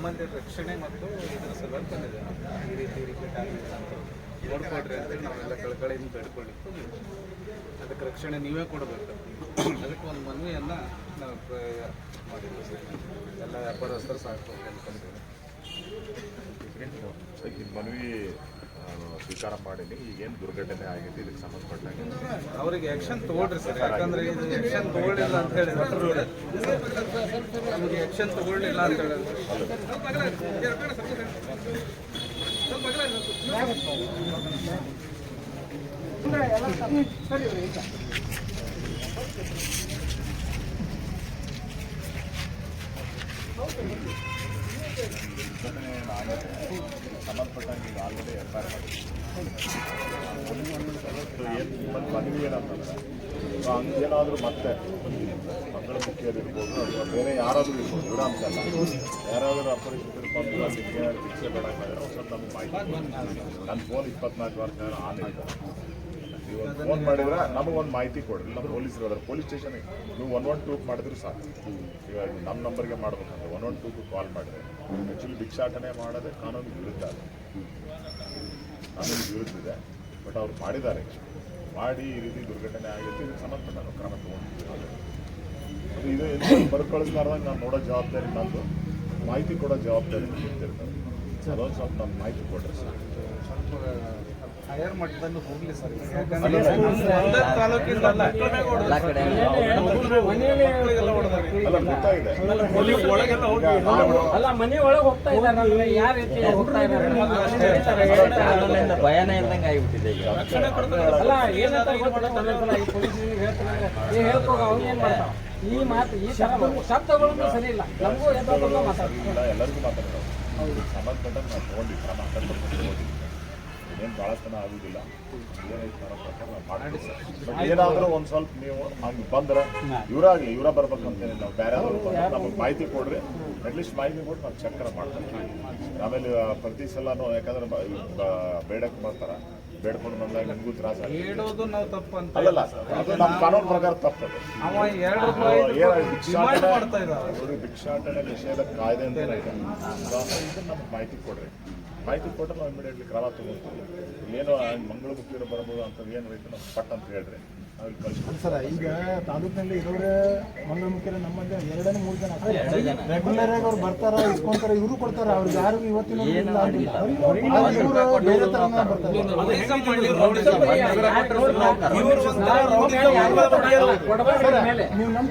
ಸಂಬಂಧಿತ ರಕ್ಷಣೆ ಮತ್ತು ಇದರ ಸಲುವಾಗಿ ಬಂದಿದೆ. ಈ ರೀತಿ ರಿಪೀಟ್ ಆಗಲಿಲ್ಲ ಅಂತ ನೋಡ್ಕೊಡ್ರಿ ಅಂತೇಳಿ ನಾವೆಲ್ಲ ಕಳ್ಕಳಿಯಿಂದ ಬೇಡ್ಕೊಳ್ಳಿಕ್ಕೆ ಅದಕ್ಕೆ ರಕ್ಷಣೆ ನೀವೇ ಕೊಡಬೇಕು. ಅದಕ್ಕೆ ಒಂದು ಮನವಿಯನ್ನು ನಾವು ಮಾಡಿದ್ವಿ. ಸರ್ ಎಲ್ಲ ವ್ಯಾಪಾರಸ್ಥರು ಸಾಕು ಅನ್ಕೊಂಡಿದ್ದೀವಿ ಈ ಮನವಿ ಸ್ವೀಕಾರ ಮಾಡೀನಿ. ಈಗೇನು ದುರ್ಘಟನೆ ಆಗಿದೆ ಇದಕ್ಕೆ ಸಂಬಂಧಪಟ್ಟಂಗೆ ಅವ್ರಿಗೆ ಆಕ್ಷನ್ ತಗೊಳ್ರಿ ಸರ್. ಯಾಕಂದ್ರೆ ಇದು ಆಕ್ಷನ್ ತಗೊಳ್ಳಿಲ್ಲ ಅಂತ ಹೇಳಿ ನಮಗೆ ಆಕ್ಷನ್ ತಗೊಳ್ಳಿಲ್ಲ ಅಂತ ಹೇಳಿ. ಸರಿ ಸಂಬಂಧಪಟ್ಟಂಗೆ ಈಗ ಆಲ್ರೆಡಿ ಎಫ್ ಐ ಆರ್ ಮನವಿ ಏನಂತಂದ್ರೆ ಹಂಗೇನಾದರೂ ಮತ್ತೆ ಮಕ್ಕಳ ಮುಖ್ಯರು ಅಥವಾ ಬೇರೆ ಯಾರಾದರೂ ಇರ್ಬೋದು ಇವರ ಯಾರಾದರೂ ಅಪರಿಚಿತರು ಬಂದು ಅಲ್ಲಿ ಏನಾದ್ರು ಶಿಕ್ಷೆ ಬೇಡ ಸ್ವಲ್ಪ ನಮ್ಗೆ ಮಾಹಿತಿ ನನ್ನ ಫೋನ್ ಇಪ್ಪತ್ನಾಲ್ಕು ವರ್ಷ ಆನ್ ಇದೆ ಒಂದು ಫೋನ್ ಮಾಡಿದ್ರೆ ನಮಗೊಂದು ಮಾಹಿತಿ ಕೊಡ್ರಿ. ನಮ್ಮ ಪೊಲೀಸರು ಅದ್ರ ಪೊಲೀಸ್ ಸ್ಟೇಷನ್ಗೆ ನೀವು ಒನ್ ಒನ್ ಟೂ ಮಾಡಿದ್ರೆ ಸಾಕು. ಇವಾಗ ನಮ್ಮ ನಂಬರ್ಗೆ ಮಾಡ್ಬೇಕಂದ್ರೆ ಒನ್ ಒನ್ ಟೂಗೆ ಕಾಲ್ ಮಾಡಿದ್ರೆ ಆ್ಯಕ್ಚುಲಿ ಭಿಕ್ಷಾಟನೆ ಮಾಡೋದೇ ಕಾನೂನು ವಿರುದ್ಧ ಅದು ಕಾನೂನು ವಿರುದ್ಧ ಇದೆ. ಬಟ್ ಅವ್ರು ಮಾಡಿದ್ದಾರೆ ಮಾಡಿ ಈ ರೀತಿ ದುರ್ಘಟನೆ ಆಗಿತ್ತು ಇದಕ್ಕೆ ಸಂಬಂಧಪಟ್ಟ ನಾವು ಕ್ರಮ ತೊಗೊಂಡಿದ್ದೀನಿ ಅದು ಇದು ಬರ್ಕ್ ಬರ್ಕಳಿಸ್ಲಾರ್ದಂಗೆ ನಾನು ನೋಡೋ ಜವಾಬ್ದಾರಿ ನಂದು ಮಾಹಿತಿ ಕೊಡೋ ಜವಾಬ್ದಾರಿ ನಿಂತಿರ್ತದೆ ಅದೊಂದು ಸ್ವಲ್ಪ ಮಾಹಿತಿ ಕೊಡ್ರಿ ಸರ್ ಹೈಯರ್ ಮಟ್ಟದಲ್ಲಿ ಹೋಗ್ಲಿ ಸರ್. ಯಾಕಂದ್ರೆ ಅಲ್ಲ ಮನೆ ಒಳಗೆ ಹೋಗ್ತಾ ಇದ್ದಾರೆ ಯಾವ ರೀತಿ ಹೋಗ್ತಾ ಇದ್ದಾರೆ? ಭಯನೇ ಇಲ್ದಂಗೆ ಆಗಿಬಿಟ್ಟಿದೆ ಈಗ. ಅಲ್ಲ ಏನಂತ ಮಾಡ್ತಾವ ಈ ಮಾತು ಈ ಶಬ್ದ ಶಬ್ದಗಳನ್ನು ಸರಿ ಇಲ್ಲ. ನಮಗೂ ಮಾತಾಡ್ತಾರೆ. ಎಲ್ಲರಿಗೂ ನಾವು ಏನು ಭಾಳ ಜನ ಆಗುದಿಲ್ಲ. ಏನಾದ್ರೂ ಒಂದ್ ಸ್ವಲ್ಪ ನೀವು ಹಂಗೆ ಬಂದ್ರೆ ಇವರಾಗಲಿ ಇವರ ಬರ್ಬೇಕಂತೇಳಿ ನಾವು ಬೇರೆ ನಮಗೆ ಮಾಹಿತಿ ಕೊಡ್ರಿ. ಅಟ್ಲೀಸ್ಟ್ ಮಾಹಿತಿ ಕೊಟ್ಟು ನಾವು ಚಕ್ರ ಮಾಡ್ತೀವಿ. ಆಮೇಲೆ ಪ್ರತಿ ಸಲನೂ ಯಾಕಂದ್ರೆ ಬೇಡಕ್ಕೆ ಬರ್ತಾರ ಬೇಡ್ಕೊಂಡು ಬಂದಾಗ ನಿಮಗೂ ತ್ರಾಸ ಹೇಳೋದು ನಾವು ತಪ್ಪು ಅಂತ ಅಲ್ಲಲ್ಲ ಅದು ನಮ್ಮ ಕಾನೂನು ಪ್ರಕಾರ ತಪ್ಪದು ಏನಾಗಿ ಭಿಕ್ಷಾಟನೆ ನಿಷೇಧ ಕಾಯ್ದೆ ಅಂತ ಇದನ್ನ ನಮ್ಗೆ ಮಾಹಿತಿ ಕೊಡ್ರಿ. ಮಾಹಿತಿ ಕೊಟ್ಟರೆ ನಾವು ಇಮಿಡಿಯೇಟ್ಲಿ ಕ್ರಮ ತಗೊಂತೀವಿ ಏನೋ ಮಂಗಳ ಮುಖ್ಯರು ಬರ್ಬೋದು ಅಂತ ಏನು ರೈತ ನಾವು ಪಟ್ ಅಂತ ಕಳಿಸ್ಕೊಡ್ತೀವಿ ಸರ್ ಈಗ ತಾಲೂಕಿನಲ್ಲಿ ಇರೋರೇ ಮಂಗಳಮುಖಿಯರು ನಮ್ಮಲ್ಲಿ ಎರಡನೇ ಮೂರು ಜನ ರೆಗ್ಯುಲರ್ ಆಗಿ ಅವ್ರು ಬರ್ತಾರ ಇಸ್ಕೊಂತಾರ ಇವರು ಕೊಡ್ತಾರ ಅವ್ರಿಗೆ ಯಾರು ಇವತ್ತಿನ ಬೇರೆ ಬರ್ತಾರೆ ನೀವು ನಮ್ಮ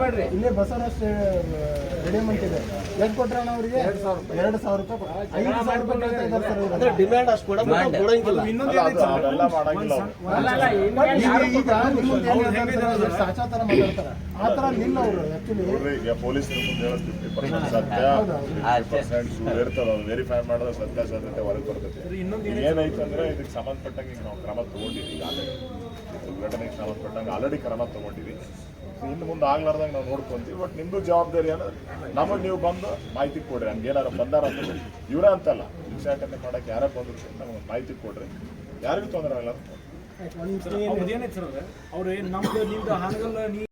ಕಡೆ ಇಲ್ಲೇ ಬಸವರಾಜ್ ರೆಡಿ ಇದೆ ಎಷ್ಟು ಕೊಟ್ರಣ ಅವರಿಗೆ ಎರಡು ಸಾವಿರ ರೂಪಾಯಿ. ಐದು ಸಾವಿರ ರೂಪಾಯಿ ಕೇಳ್ತಾ ಸರ್. ಡಿಮ್ಯಾಂಡ್ ಅಷ್ಟು ಕೂಡ ಅಲ್ಲ ಈಗ ಈಗ ನಿಮ್ಮದು ಏನ್ ಸರ್, ಮಾತಾಡ್ತಾರೆ. ಆ ನಿಲ್ಲ ಅವರು ನೋಡ್ರಿ ಈಗ ಪೊಲೀಸರು ಮುಂದೆ ಹೇಳೋದು ಫಿಫ್ಟಿ ಪರ್ಸೆಂಟ್ ಸತ್ಯ ಫಿಫ್ಟಿ ಪರ್ಸೆಂಟ್ ಸುಳ್ಳು ಇರ್ತದೆ ಅದು ವೆರಿಫೈ ಮಾಡಿದ್ರೆ ಸತ್ಯಾಸತ್ಯತೆ ಹೊರಗೆ ಬರ್ತೈತೆ ಏನಾಯ್ತು ಅಂದ್ರೆ ಇದಕ್ಕೆ ಸಂಬಂಧಪಟ್ಟಂಗೆ ಈಗ ನಾವು ಕ್ರಮ ತಗೊಂಡಿವಿ ಈಗ ಆಲ್ರೆಡಿ. ಘಟನೆಗೆ ಸಂಬಂಧಪಟ್ಟಂಗೆ ಆಲ್ರೆಡಿ ಕ್ರಮ ತಗೊಂಡಿವಿ ಇನ್ನು ಮುಂದೆ ಆಗ್ಲಾರ್ದಂಗೆ ನಾವು ನೋಡ್ಕೊಂತೀವಿ ಬಟ್ ನಿಮ್ದು ಜವಾಬ್ದಾರಿ ಅನ್ನೋದು ನಮಗೆ ನೀವು ಬಂದು ಮಾಹಿತಿ ಕೊಡ್ರಿ ಹಂಗೆ ಏನಾರು ಬಂದಾರ ಅಂತ ಇವರ ಅಂತಲ್ಲ ಭಿಕ್ಷಾಟನೆ ಮಾಡಕ್ಕೆ ಯಾರೇ ಬಂದ್ರು ನಮಗೆ ಮಾಹಿತಿ ಕೊಡ್ರಿ. ಯಾರಿಗೂ ತೊಂದರೆ ಇಲ್ಲ ಅವ್ರದ್ದು ಏನ್ ಅವ್ರು? ನಮ್ದು ನಿಮ್ದು ಹಾನಗಲ್ಲ ನೀ